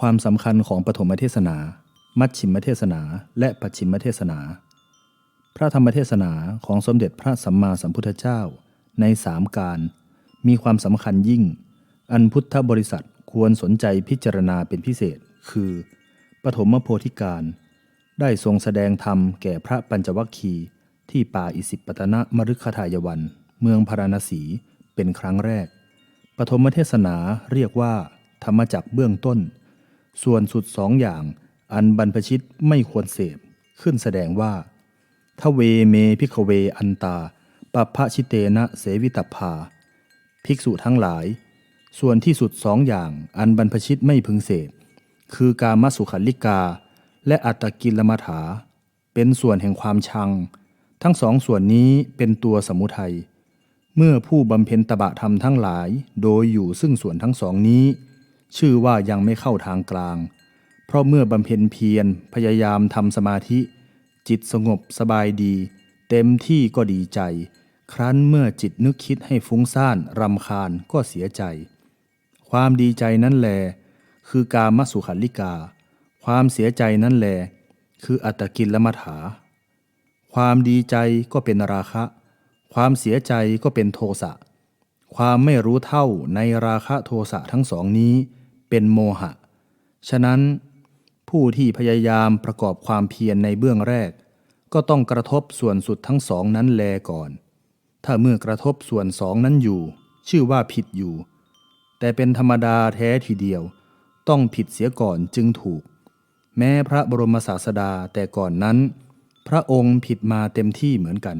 ความสำคัญของปฐมเทศนา มัชชิมเทศนา และปัจฉิมเทศนา พระธรรมเทศนาของสมเด็จพระสัมมาสัมพุทธเจ้าในสามการ มีความสำคัญยิ่ง อันพุทธบริษัทควรสนใจพิจารณาเป็นพิเศษ คือ ปฐมโพธิการ ได้ทรงแสดงธรรมแก่พระปัญจวัคคีย์ที่ป่าอิสิปตนะมฤคทายวัน เมืองพาราณสีเป็นครั้งแรก ปฐมเทศนาเรียกว่า ธรรมจักเบื้องต้น ส่วนสุดสองอย่างอันบรรพชิตไม่ควรเสพ ขึ้นแสดงว่าทเวเมพิกเวอันตาปัพพชิเตนะเสวิตพาภิกษุทั้งหลาย ส่วนที่สุดสองอย่างอันบรรพชิตไม่พึงเสพ คือกามสุขัลิกา และอัตตกิลมัฐา เป็นส่วนแห่งความชัง ทั้งสองส่วนนี้เป็นตัวสมุทัย เมื่อผู้บำเพ็ญตบะธรรมทั้งหลายโดยอยู่ซึ่งส่วนทั้งสองนี้ ชื่อว่ายังไม่เข้าทางกลาง เพราะเมื่อบำเพ็ญเพียรพยายามทำสมาธิ จิตสงบสบายดี เต็มที่ก็ดีใจ ครั้นเมื่อจิตนึกคิดให้ฟุ้งซ่านรำคาญก็เสียใจ ความดีใจนั้นแลคือกามสุขันลิกา ความเสียใจนั้นแลคืออัตตกิลมัฐา ความดีใจก็เป็นราคะ ความเสียใจก็เป็นโทสะ ความไม่รู้เท่าในราคะโทสะทั้งสองนี้เป็นโมหะ ฉะนั้นผู้ที่พยายามประกอบความเพียรในเบื้องแรก ก็ต้องกระทบส่วนสุดทั้งสองนั้นแลก่อน ถ้าเมื่อกระทบส่วนสองนั้นอยู่ ชื่อว่าผิดอยู่ แต่เป็นธรรมดาแท้ทีเดียว ต้องผิดเสียก่อนจึงถูก แม้พระบรมศาสดาแต่ก่อนนั้น พระองค์ผิดมาเต็มที่เหมือนกัน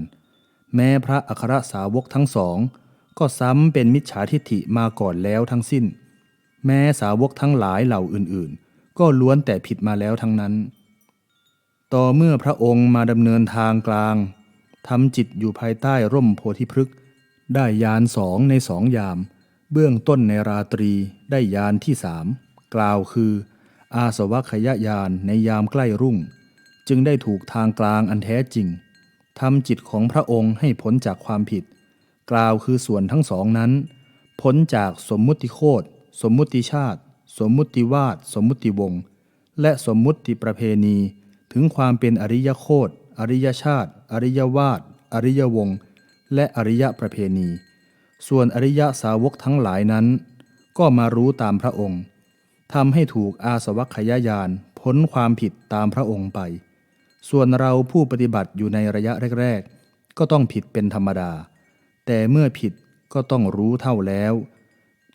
แม้พระอัครสาวกทั้งสอง ก็ซ้ำเป็นมิจฉาทิฏฐิมาก่อนแล้วทั้งสิ้น แม้สาวกทั้งหลายเหล่าอื่นๆ ก็ล้วนแต่ผิดมาแล้วทั้งนั้น ต่อเมื่อพระองค์มาดำเนินทางกลางทำจิตอยู่ภายใต้ร่มโพธิพฤกษ์ได้ยานสองในสองยาม เบื้องต้นในราตรีได้ยานที่สามกล่าวคือ อาสวัคยายานในยามใกล้รุ่ง จึงได้ถูกทางกลางอันแท้จริงทำจิตของพระองค์ให้พ้นจากความผิด กล่าวคือส่วนทั้งสองนั้น พ้นจากสมมุติโคตสมมุติชาติ สมมุติวาดสมมุติวงศ์และสมมุติประเพณี ถึงความเป็นอริยโคตอริยชาติ อริยวาดอริยวงศ์และอริยประเพณี ส่วนอริยสาวกทั้งหลายนั้น ก็มารู้ตามพระองค์ทำให้ถูกอาสวัคยายานพ้นความผิดตามพระองค์ไป ส่วนเราผู้ปฏิบัติอยู่ในระยะแรก ๆ ก็ต้องผิดเป็นธรรมดา แต่เมื่อผิดก็ต้องรู้เท่าแล้ว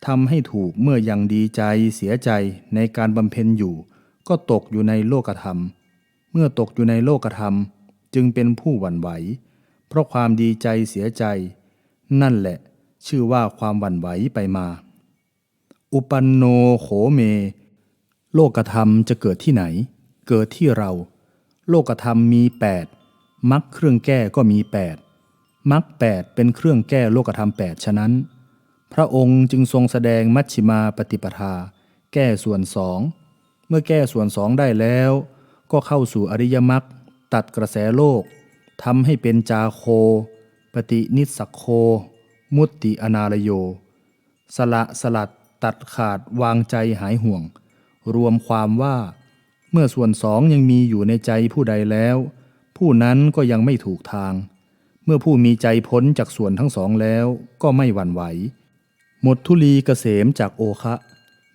ทำให้ถูกเมื่อยังดีใจเสียใจในการบำเพ็ญอยู่ ก็ตกอยู่ในโลกธรรม เมื่อตกอยู่ในโลกธรรม จึงเป็นผู้หวั่นไหว เพราะความดีใจเสียใจ นั่นแหละ ชื่อว่าความหวั่นไหวไปมา อุปันโนโขเม โลกธรรมจะเกิดที่ไหน เกิดที่เรา โลกธรรมมีแปดมรรคเครื่องแก้ก็มีแปด มรรคแปดเป็นเครื่องแก้โลกธรรมแปดฉะนั้น พระองค์จึงทรงแสดงมัชฌิมาปฏิปทา แก้ส่วนสอง เมื่อแก้ส่วนสองได้แล้ว ก็เข้าสู่อริยมรรคตัดกระแสโลกทำให้เป็นจาโค ปฏินิสสโค มุตติอนาลโย สละสลัดตัดขาดวางใจหายห่วง รวมความว่า เมื่อส่วนสองยังมีอยู่ในใจผู้ใดแล้ว ผู้นั้นก็ยังไม่ถูกทาง เมื่อผู้มีใจพ้นจากส่วนทั้งสองแล้วก็ไม่หวั่นไหว หมดทุลีกเกษมจากโอคะ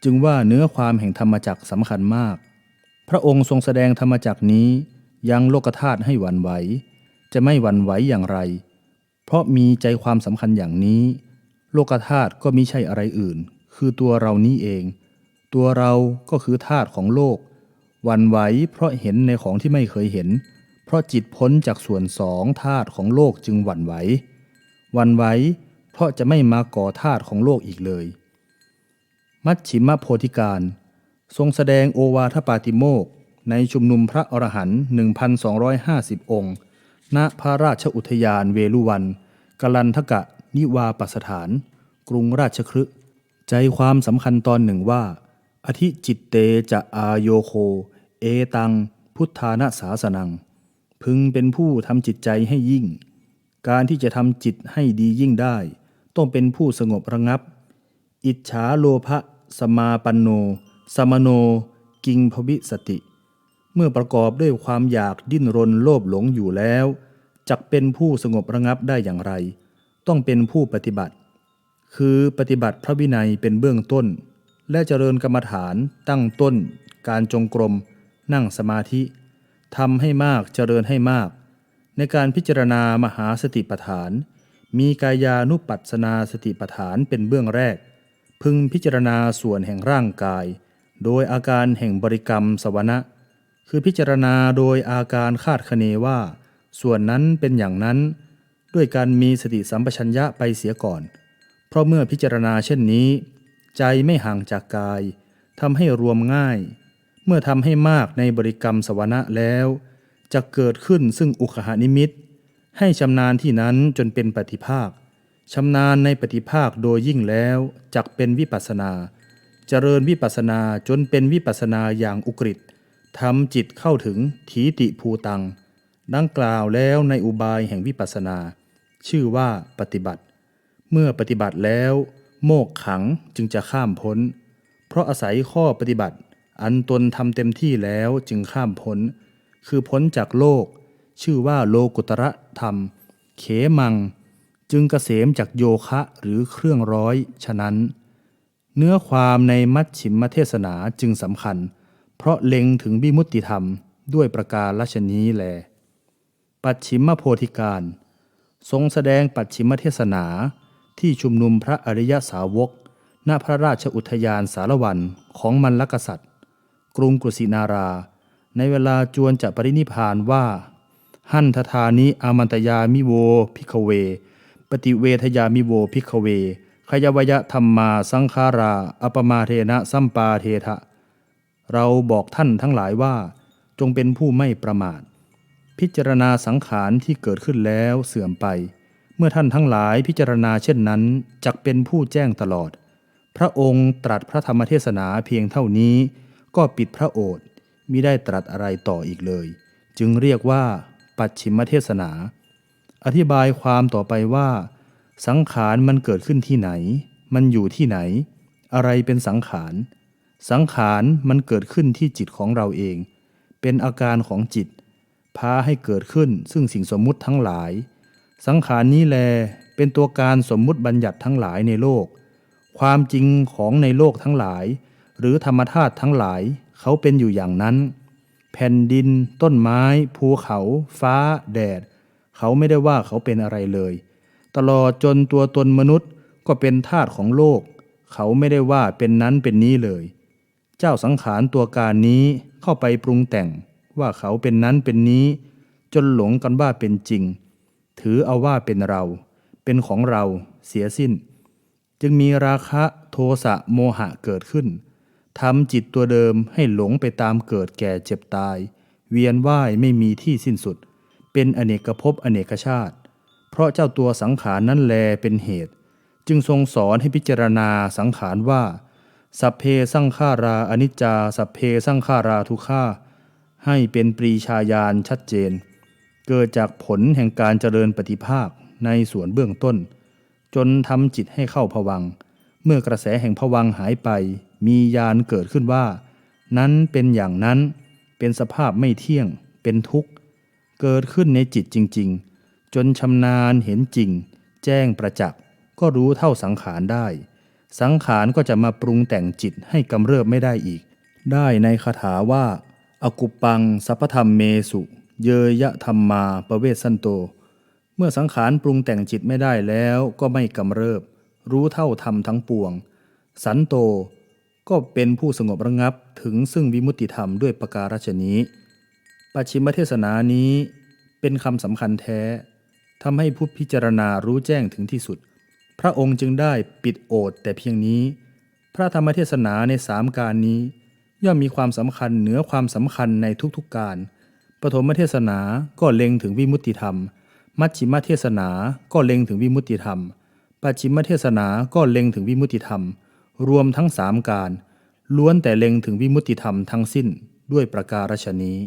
จึงว่าเนื้อความแห่งธรรมจักสำคัญมาก พระองค์ทรงแสดงธรรมจักนี้ยังโลกธาตุให้หวั่นไหว จะไม่หวั่นไหวอย่างไร เพราะมีใจความสำคัญอย่างนี้ โลกธาตุก็มิใช่อะไรอื่น คือตัวเรานี้เอง ตัวเราก็คือธาตุของโลกหวันไหวเพราะเห็นในของที่ไม่เคยเห็น เพราะจิตพ้นจากส่วนสองธาตุของโลกจึงหวั่นไหวหวั่นไหวเพราะจะไม่มาก่อธาตุของโลกอีกเลย มัชชิมโพธิการ ทรงแสดงโอวาทปาติโมกในชุมนุมพระอรหันต์1,250 องค์ ณ พระราชอุทยานเวลุวันกลันทกะ นิวาปสถาน กรุงราชคฤห์ใจความสำคัญตอนหนึ่งว่า อธิจิตเตจะอาโยโค เอตัง พุทธานาสาสนัง พึงเป็นผู้ทำจิตใจให้ยิ่ง การที่จะทำจิตให้ดียิ่งได้ ต้องเป็นผู้สงบระงับ อิจฉาโลภะสมาปันโน สมโน กิงภวิสติ เมื่อประกอบด้วยความอยากดิ้นรนโลภหลงอยู่แล้วจักเป็นผู้สงบระงับได้อย่างไร ต้องเป็นผู้ปฏิบัติ คือปฏิบัติพระวินัยเป็นเบื้องต้น และเจริญกรรมฐานตั้งต้น การจงกรม นั่งสมาธิ ทำให้มากเจริญให้มาก ในการพิจารณามหาสติปัฏฐาน มีกายานุปัสสนาสติปัฏฐานเป็นเบื้องแรก พึงพิจารณาส่วนแห่งร่างกาย โดยอาการแห่งบริกรรมสวนะคือพิจารณาโดยอาการคาดคะเนว่า ส่วนนั้นเป็นอย่างนั้น ด้วยการมีสติสัมปชัญญะไปเสียก่อน เพราะเมื่อพิจารณาเช่นนี้ ใจไม่ห่างจากกายทำให้รวมง่าย เมื่อทำให้มากในบริกรรมสวนะแล้ว จะเกิดขึ้นซึ่งอุคหานิมิต ให้ชำนาญที่นั้นจนเป็นปฏิภาคชำนาญในปฏิภาคโดยยิ่งแล้วจักเป็นวิปัสนา เจริญวิปัสนาจนเป็นวิปัสนาอย่างอุกฤษทำจิตเข้าถึงถีติภูตัง ดังกล่าวแล้วในอุบายแห่งวิปัสนา ชื่อว่าปฏิบัติ เมื่อปฏิบัติแล้ว โมกขังจึงจะข้ามพ้น เพราะอาศัยข้อปฏิบัติ อันตนทำเต็มที่แล้วจึงข้ามพ้น คือพ้นจากโลก ชื่อว่าโลกุตระธรรม เขมัง จึงเกษมจากโยคะหรือเครื่องร้อย ฉะนั้น เนื้อความในมัชชิมเทศนาจึงสำคัญ เพราะเล็งถึงวิมุติธรรมด้วยประการลชนี้แล ปัจฉิมโพธิการ ทรงแสดงปัจฉิมเทศนาที่ชุมนุมพระอริยสาวก ณพระราชอุทยานสารวันของมันลกษัตริย กรุงกุสินารา ในเวลาจวนจะปรินิพานว่า หันทธานิอามันตยามิโวพิกเว ปฏิเวทยามิโวพิกเวขยวยธรรมมาสังขารา อปมาเทนะสัมปาเททะ เราบอกท่านทั้งหลายว่า จงเป็นผู้ไม่ประมาท พิจารณาสังขารที่เกิดขึ้นแล้วเสื่อมไป เมื่อท่านทั้งหลายพิจารณาเช่นนั้นจักเป็นผู้แจ้งตลอด พระองค์ตรัสพระธรรมเทศนาเพียงเท่านี้ ก็ปิดพระโอษฐ์มิได้ตรัสอะไรต่ออีกเลย จึงเรียกว่า ปัจฉิมเทศนา อธิบายความต่อไปว่า สังขารมันเกิดขึ้นที่ไหน มันอยู่ที่ไหน อะไรเป็นสังขาร สังขารมันเกิดขึ้นที่จิตของเราเอง เป็นอาการของจิต พาให้เกิดขึ้นซึ่งสิ่งสมมุติทั้งหลาย สังขารนี้แลเป็นตัวการสมมุติบัญญัติทั้งหลายในโลก ความจริงของในโลกทั้งหลาย หรือธรรมธาตุทั้งหลายเขาเป็นอยู่อย่างนั้น แผ่นดิน ต้นไม้ ภูเขา ฟ้า แดด เขาไม่ได้ว่าเขาเป็นอะไรเลย ตลอดจนตัวตนมนุษย์ก็เป็นธาตุของโลก เขาไม่ได้ว่าเป็นนั้นเป็นนี้เลย เจ้าสังขารตัวการนี้เข้าไปปรุงแต่งว่าเขาเป็นนั้นเป็นนี้ จนหลงกันว่าเป็นจริง ถือเอาว่าเป็นเรา เป็นของเราเสียสิ้น จึงมีราคะโทสะโมหะเกิดขึ้น ทำจิตตัวเดิมให้หลงไปตามเกิดแก่เจ็บตาย เวียนว่ายไม่มีที่สิ้นสุด เป็นอเนกภพอเนกชาติ เพราะเจ้าตัวสังขารนั่นแลเป็นเหตุ จึงทรงสอนให้พิจารณาสังขารว่า สัพเพสังขาราอนิจจา สัพเพสังขาราทุกขาให้เป็นปรีชาญาณชัดเจน เกิดจากผลแห่งการเจริญปฏิภาคในส่วนเบื้องต้น จนทำจิตให้เข้าผวัง เมื่อกระแสแห่งผวังหายไป มีญาณเกิดขึ้นว่า นั้นเป็นอย่างนั้น เป็นสภาพไม่เที่ยง เป็นทุกข์ เกิดขึ้นในจิตจริง ๆ จนชำนาญเห็นจริง แจ้งประจักษ์ก็รู้เท่าสังขารได้ สังขารก็จะมาปรุงแต่งจิตให้กำเริบไม่ได้อีก ได้ในคาถาว่า อกุปังสัพธรรมเมสุ เยยะธรรมมาประเวสสันโต เมื่อสังขารปรุงแต่งจิตไม่ได้แล้วก็ไม่กำเริบ รู้เท่าธรรมทั้งปวง สันโต ก็เป็นผู้สงบระงับถึงซึ่งวิมุตติธรรมด้วยประการฉนี้ปัจฉิมเทศนานี้เป็นคำสำคัญแท้ทำให้ผู้พิจารณารู้แจ้งถึงที่สุด พระองค์จึงได้ปิดโอษแต่เพียงนี้ พระธรรมเทศนาในสามการนี้ ย่อมมีความสำคัญเหนือความสำคัญในทุกๆการ ปฐมเทศนาก็เล็งถึงวิมุตติธรรม มัชชิมเทศนาก็เล็งถึงวิมุตติธรรม ปัจฉิมเทศนาก็เล็งถึงวิมุตติธรรม รวมทั้งสามการ ล้วนแต่เล็งถึงวิมุตติธรรมทั้งสิ้นด้วยประการฉนี้